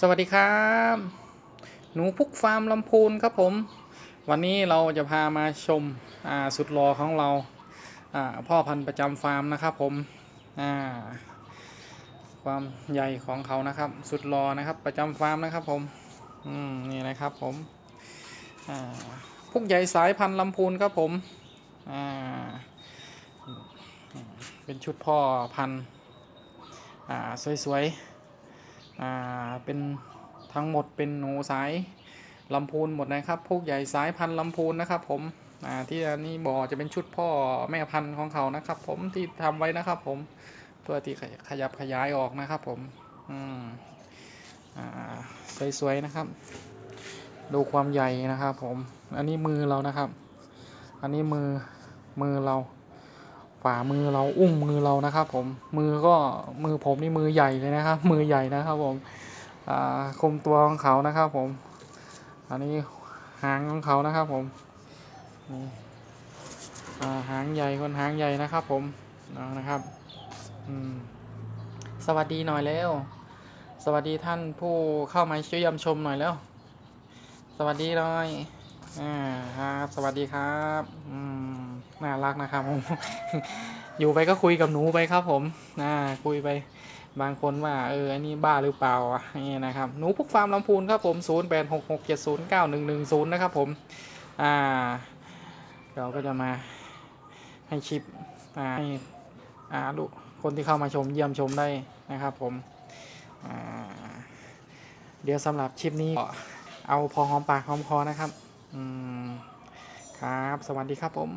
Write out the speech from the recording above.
สวัสดีครับ หนูพุกฟาร์มลำพูนครับผม วันนี้เราจะพามาชมสุดรอของเราพ่อพันธุ์ประจำฟาร์มนะครับผมความใหญ่ของเขานะครับ สุดรอนะครับประจำฟาร์มนะครับผมมนี่นะครับผมพุกใหญ่สายพันธุ์ลำพูนครับผมเป็นชุดพ่อพันธุ์สวยๆ อ่าเป็นทั้งหมดเป็นหนูสายลำพูนหมดนะครับพวกใหญ่สายพันธุ์ลำพูนนะครับ ผมอ่าที่อันนี้บ่อจะเป็นชุดพ่อแม่พันธุ์ของเขานะครับ ผมที่ทำไว้นะครับ ผมเพื่อที่ขยับขยายออกนะครับ ผมอืมอ่าสวยๆนะครับ ดูความใหญ่นะครับ ผม อันนี้มือเรานะครับ อันนี้มือมือเรา ฝ่ามือเราอุ้งมือเรานะครับ ผมมือก็มือผมนี่มือใหญ่เลยนะครับ มือใหญ่นะครับผมอ่าคุมตัวของเขานะครับผม อันนี้หางของเขานะครับผมนี่อ่าหางใหญ่คนหางใหญ่นะครับ ผมนะครับอืมสวัสดีหน่อยแล้ว สวัสดีท่านผู้เข้ามาช่วยยำชมหน่อยแล้ว สวัสดีหน่อยอ่าครับ สวัสดีครับ อืม น่ารักนะครับผมอยู่ไปก็คุยกับหนูไปครับผมอ่าคุยไปบางคนว่าเอออันนี้บ้าหรือเปล่าอะนี่นะครับหนูพุกฟาร์มลำพูนครับผม0 8 6 6 7 0 9 1 1 0นะครับผมอ่าเราก็จะมาให้ชิปอ่าให้อ่าลูกคนที่เข้ามาชมเยี่ยมชมได้นะครับผมอ่าเดี๋ยวสำหรับชิปนี้เอาพอหอมปากหอมคอนะครับอืมครับ สวัสดีครับผม